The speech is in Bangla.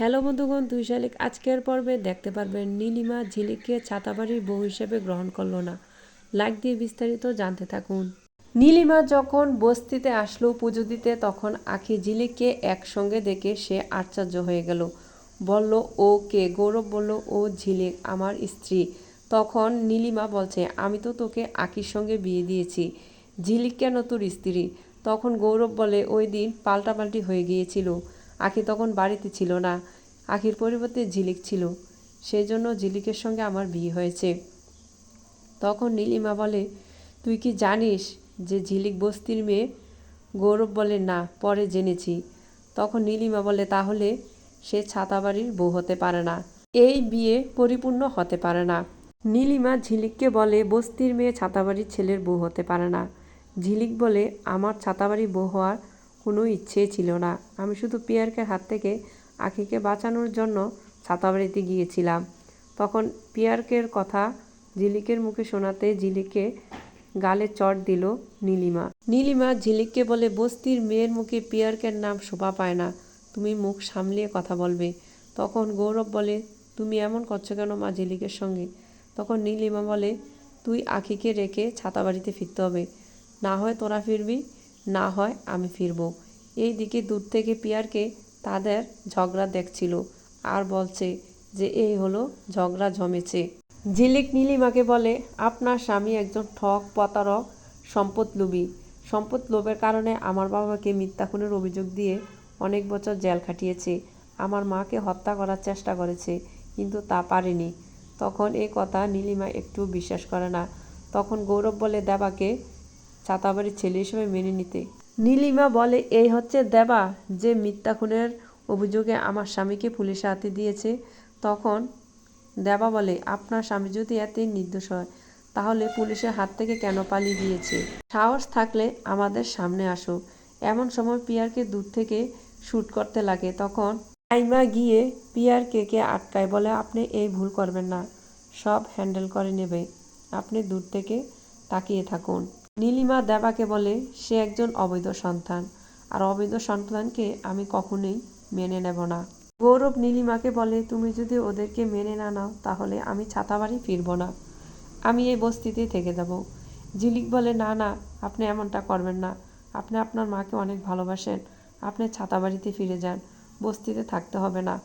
হ্যালো বন্ধুগণ, দুই শালিক আজকের পর্বে দেখতে পারবেন নীলিমা ঝিলিককে ছাতাবাড়ির বউ হিসেবে গ্রহণ করল না। লাইক দিয়ে বিস্তারিত জানতে থাকুন। নীলিমা যখন বস্তিতে আসলো পুজো দিতে, তখন আখি ঝিলিককে একসঙ্গে দেখে সে আশ্চর্য হয়ে গেল। বলল, ও কে গৌরব বলল, ও ঝিলিক, আমার স্ত্রী তখন নীলিমা বলছে, আমি তো তোকে আখির সঙ্গে বিয়ে দিয়েছি। ঝিলিক কেন তোর স্ত্রী তখন গৌরব বলে, ওই দিন পাল্টাপাল্টি হয়ে গিয়েছিল। আখি তখন বাড়িতে ছিল না। আখির পরিবর্তে ঝিলিক ছিল। সেই জন্য ঝিলিকের সঙ্গে আমার বিয়ে হয়েছে। তখন নীলিমা বলে, তুই কি জানিস যে ঝিলিক বস্তির মেয়ে? গৌরব বলে, না, পরে জেনেছি। তখন নীলিমা বলে, তাহলে সে ছাতাবাড়ির বউ হতে পারে না। এই বিয়ে পরিপূর্ণ হতে পারে না। নীলিমা ঝিলিককে বলে, বস্তির মেয়ে ছাতাবাড়ির ছেলের বউ হতে পারে না। ঝিলিক বলে, আমার ছাতাবাড়ি বউ হওয়ার কোনো ইচ্ছে ছিল না। আমি শুধু পিয়ারকে হাত থেকে আখিকে বাঁচানোর জন্য ছাতাবাড়িতে গিয়েছিলাম। তখন পিয়ারকের কথা ঝিলিকের মুখে শোনাতে ঝিলিকে গালে চট দিল নীলিমা। নীলিমা ঝিলিককে বলে, বস্তির মেয়ের মুখে পিয়ারকের নাম শোভা পায় না। তুমি মুখ সামলিয়ে কথা বলবে। তখন গৌরব বলে, তুমি এমন করছ কেন মা ঝিলিকের সঙ্গে? তখন নীলিমা বলে, তুই আখিকে রেখে ছাতাবাড়িতে ফিরতে হবে। না হয় তোরা ফিরবি না হয় আমি ফিরবো। এই দিকে দূর থেকে পিয়ারকে তাদের ঝগড়া দেখছিল আর বলছে যে এই হলো ঝগড়া জমেছে। ঝিলিক নীলিমাকে বলে, আপনার স্বামী একজন ঠক, প্রতারক সম্পদ লোভী সম্পদ লোভের কারণে আমার বাবাকে মিথ্যা খুনের অভিযোগ দিয়ে অনেক বছর জেল খাটিয়েছে। আমার মাকে হত্যা করার চেষ্টা করেছে, কিন্তু তা পারেনি। তখন এই কথা নীলিমা একটু বিশ্বাস করে না। তখন গৌরব বলে, দেবাকে ছাতাবাড়ির ছেলে হিসেবে মেনে নিতে। নীলিমা বলে, এই হচ্ছে দেবা যে মিথ্যা খুনের অভিযোগে আমার স্বামীকে পুলিশে হাতে দিয়েছে তখন দেবা বলে, আপনার স্বামী যদি এতই নির্দোষ হয়, তাহলে পুলিশের হাত থেকে কেন পালিয়ে গিয়েছে? সাহস থাকলে আমাদের সামনে আসো। এমন সময় পিয়ারকে দূর থেকে শ্যুট করতে লাগে। তখন আইমা গিয়ে পিয়ারকে কে আটকায় বলে, আপনি এই ভুল করবেন না, সব হ্যান্ডেল করে নেবে। আপনি দূর থেকে তাকিয়ে থাকুন। নীলিমা দেবাকে বলে, সে একজন অবৈধ সন্তান। আর অবৈধ সন্তানকে আমি কখনোই মেনে নেব না। গৌরব নীলিমাকে বলে, তুমি যদি ওদেরকে মেনে না নাও, তাহলে আমি ছাতাবাড়ি ফিরব না। আমি এই বস্তিতেই থেকে যাব। ঝিলিক বলে, না না, আপনি এমনটা করবেন না। আপনি আপনার মাকে অনেক ভালোবাসেন। আপনি ছাতাবাড়িতে ফিরে যান। বস্তিতে থাকতে হবে না।